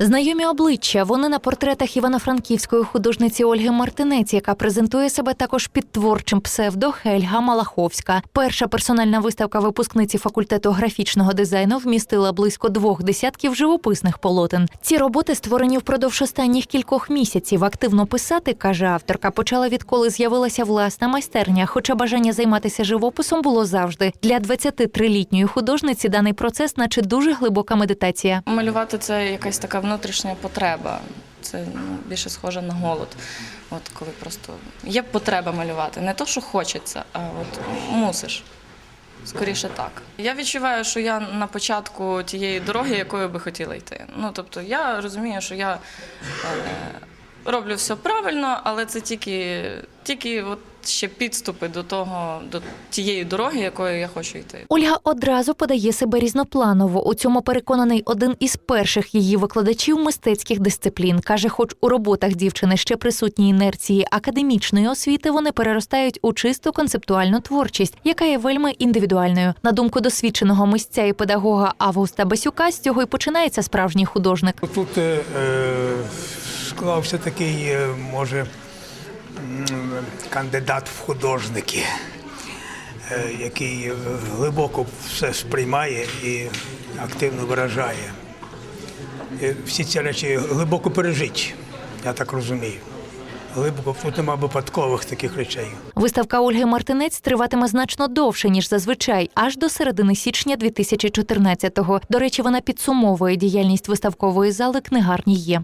Знайомі обличчя. Вони на портретах івано-франківської художниці Ольги Мартинець, яка презентує себе також під творчим псевдо Хельга Малаховська. Перша персональна виставка випускниці факультету графічного дизайну вмістила близько двох десятків живописних полотен. Ці роботи створені впродовж останніх кількох місяців. Активно писати, каже авторка, почала відколи з'явилася власна майстерня. Хоча бажання займатися живописом було завжди. Для 23-літньої художниці даний процес, наче дуже глибока медитація. Малювати це якась така внутрішня потреба. Це ну, більше схоже на голод. От коли просто є потреба малювати. Не то, що хочеться, а от мусиш. Скоріше так. Я відчуваю, що я на початку тієї дороги, якою би хотіла йти. Ну тобто я розумію, що я е, роблю все правильно, але це тільки, тільки от ще підступи до того, до тієї дороги, якою я хочу йти. Ольга одразу подає себе різнопланово. У цьому переконаний один із перших її викладачів мистецьких дисциплін. каже, хоч у роботах дівчини ще присутні інерції академічної освіти, вони переростають у чисто концептуальну творчість, яка є вельми індивідуальною. На думку досвідченого митця і педагога Августа Басюка, з цього й починається справжній художник. Тут е, е, склався такий, е, може, кандидат в художники, е, який е, глибоко все сприймає і активно виражає. І всі ці речі глибоко пережиті, я так розумію. Глибоко тут нема випадкових таких речей. Виставка Ольги Мартинець триватиме значно довше ніж зазвичай, аж до середини січня 2014-го. До речі, вона підсумовує діяльність виставкової зали книгарні є.